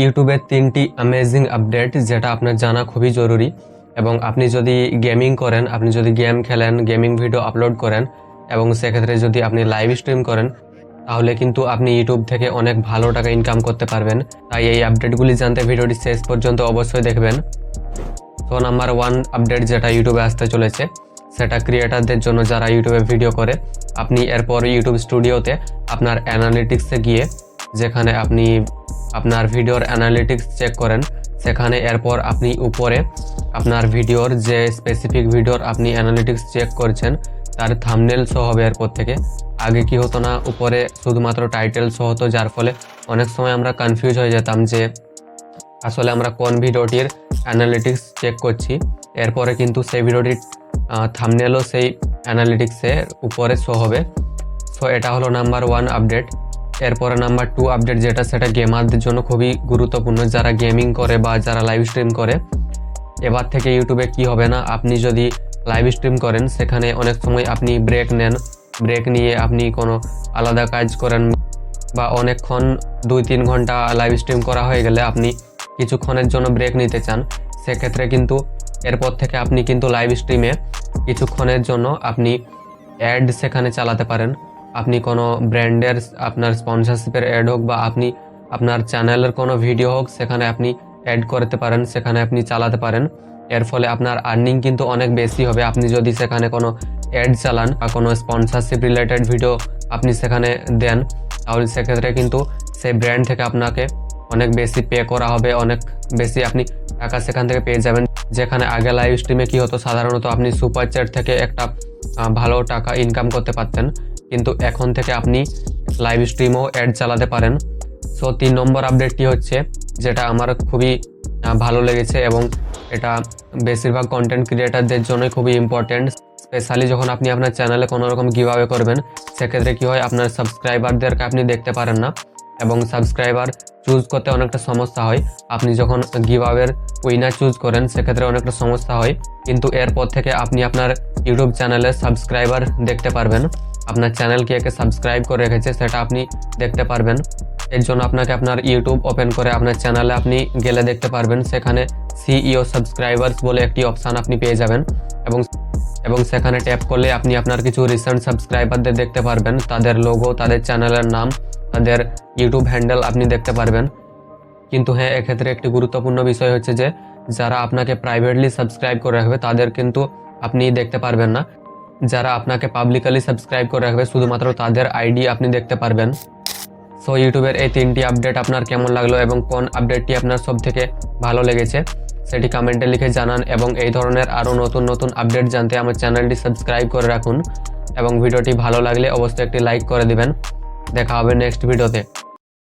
ইউটিউবের তিনটি amazing update যেটা আপনার জানা খুবই জরুরি এবং আপনি যদি গেমিং করেন, আপনি যদি গেম খেলেন গেমিং ভিডিও আপলোড করেন এবং সেক্ষেত্রে যদি আপনি লাইভ স্ট্রিম করেন, তাহলে কিন্তু আপনি ইউটিউব থেকে অনেক ভালো টাকা ইনকাম করতে পারবেন। তাই এই আপডেটগুলি জানতে ভিডিওটি শেষ পর্যন্ত অবশ্যই দেখবেন। তো নাম্বার ওয়ান আপডেট যেটা ইউটিউবে আসতে চলেছে, সেটা ক্রিয়েটারদের জন্য যারা ইউটিউবে ভিডিও করে, আপনি এরপর ইউটিউব স্টুডিওতে আপনার অ্যানালিটিক্সে গিয়ে যেখানে আপনি আপনার ভিডিওর অ্যানালিটিক্স চেক করেন, সেখানে এরপর আপনি উপরে আপনার ভিডিওর যে স্পেসিফিক ভিডিওর আপনি অ্যানালিটিক্স চেক করছেন, তার থামনেল শো হবে এরপর থেকে। আগে কি হতো না, উপরে শুধুমাত্র টাইটেল শো হতো, যার ফলে অনেক সময় আমরা কনফিউজ হয়ে যেতাম যে আসলে আমরা কোন ভিডিওটির অ্যানালিটিক্স চেক করছি। এরপরে কিন্তু সেই ভিডিওটির থামনেলও সেই অ্যানালিটিক্সের উপরে শো হবে। সো এটা হলো নাম্বার ওয়ান আপডেট এরপরে নাম্বার টু আপডেট যেটা, সেটা গেমারদের জন্য খুবই গুরুত্বপূর্ণ। যারা গেমিং করে বা যারা লাইভ স্ট্রিম করে, এবার থেকে ইউটিউবে কি হবে না? আপনি যদি লাইভ স্ট্রিম করেন, সেখানে অনেক সময় আপনি ব্রেক নেন। ব্রেক নিয়ে আপনি কোনো আলাদা কাজ করেন বা অনেকক্ষণ দুই তিন ঘণ্টা লাইভ স্ট্রিম করা হয়ে গেলে আপনি কিছুক্ষণের জন্য ব্রেক নিতে চান। সেক্ষেত্রে কিন্তু এরপর থেকে আপনি কিন্তু লাইভ স্ট্রিমে কিছুক্ষণের জন্য আপনি অ্যাড সেখানে চালাতে পারেন। আপনি কোনো ব্র্যান্ডের আপনার স্পন্সরশিপের অ্যাড হোক বা আপনি আপনার চ্যানেলের কোনো ভিডিও হোক, সেখানে আপনি অ্যাড করতে পারেন, সেখানে আপনি চালাতে পারেন। এর ফলে আপনার আর্নিং কিন্তু অনেক বেশি হবে। আপনি যদি সেখানে কোনো অ্যাড চালান বা কোনো স্পন্সরশিপ রিলেটেড ভিডিও আপনি সেখানে দেন, তাহলে সেক্ষেত্রে কিন্তু সেই ব্র্যান্ড থেকে আপনাকে অনেক বেশি পে করা হবে, অনেক বেশি আপনি টাকা সেখান থেকে পেয়ে যাবেন। যেখানে আগে লাইভ স্ট্রিমে কী হতো? সাধারণত আপনি সুপার চ্যাট থেকে একটা ভালো টাকা ইনকাম করতে পারতেন। কিন্তু এখন থেকে আপনি লাইভ স্ট্রিমও অ্যাড চালাতে পারেন। সো তিন নম্বর আপডেটটি হচ্ছে, যেটা আমার খুবই ভালো লেগেছে এবং এটা বেশিরভাগ কন্টেন্ট ক্রিয়েটারদের জন্যই খুবই ইম্পর্টেন্ট স্পেশালি যখন আপনি আপনার চ্যানেলে কোনো রকম গিভাওয়ে করবেন, সেক্ষেত্রে কী হয়, আপনার সাবস্ক্রাইবারদেরকে আপনি দেখতে পারেন না এবং সাবস্ক্রাইবার চুজ করতে অনেকটা সমস্যা হয়। আপনি যখন গিভাওয়ের উইনার চুজ করেন, সেক্ষেত্রে অনেকটা সমস্যা হয়। কিন্তু এরপর থেকে আপনি আপনার ইউটিউব চ্যানেলে সাবস্ক্রাইবার দেখতে পারবেন। আপনার চ্যানেল কে কে সাবস্ক্রাইব করে রেখেছে, সেটা আপনি দেখতে পারবেন। এর জন্য আপনাকে আপনার ইউটিউব ওপেন করে আপনার চ্যানেলে আপনি গেলে দেখতে পারবেন, সেখানে সিইও সাবস্ক্রাইবার্স বলে একটি অপশান আপনি পেয়ে যাবেন এবং এবং সেখানে ট্যাপ করলে আপনি আপনার কিছু রিসেন্ট সাবস্ক্রাইবারদের দেখতে পারবেন, তাদের লোগো, তাদের চ্যানেলের নাম, তাদের ইউটিউব হ্যান্ডেল আপনি দেখতে পারবেন। কিন্তু হ্যাঁ এক্ষেত্রে একটি গুরুত্বপূর্ণ বিষয় হচ্ছে যে, যারা আপনাকে প্রাইভেটলি সাবস্ক্রাইব করে রাখবে, তাদের কিন্তু আপনি দেখতে পারবেন না। যারা আপনাকে পাবলিকালি সাবস্ক্রাইব করে রাখবে, শুধুমাত্র তাদের আইডি আপনি দেখতে পারবেন। সো ইউটিউবের এই তিনটি আপডেট আপনার কেমন লাগল এবং কোন আপডেটটি আপনার সব থেকে ভালো লেগেছে, সেটি কমেন্টে লিখে জানান এবং এই ধরনের আরও নতুন নতুন আপডেট জানতে আমার চ্যানেলটি সাবস্ক্রাইব করে রাখুন এবং ভিডিওটি ভালো লাগলে অবশ্যই একটি লাইক করে দিবেন। দেখা হবে নেক্সট ভিডিওতে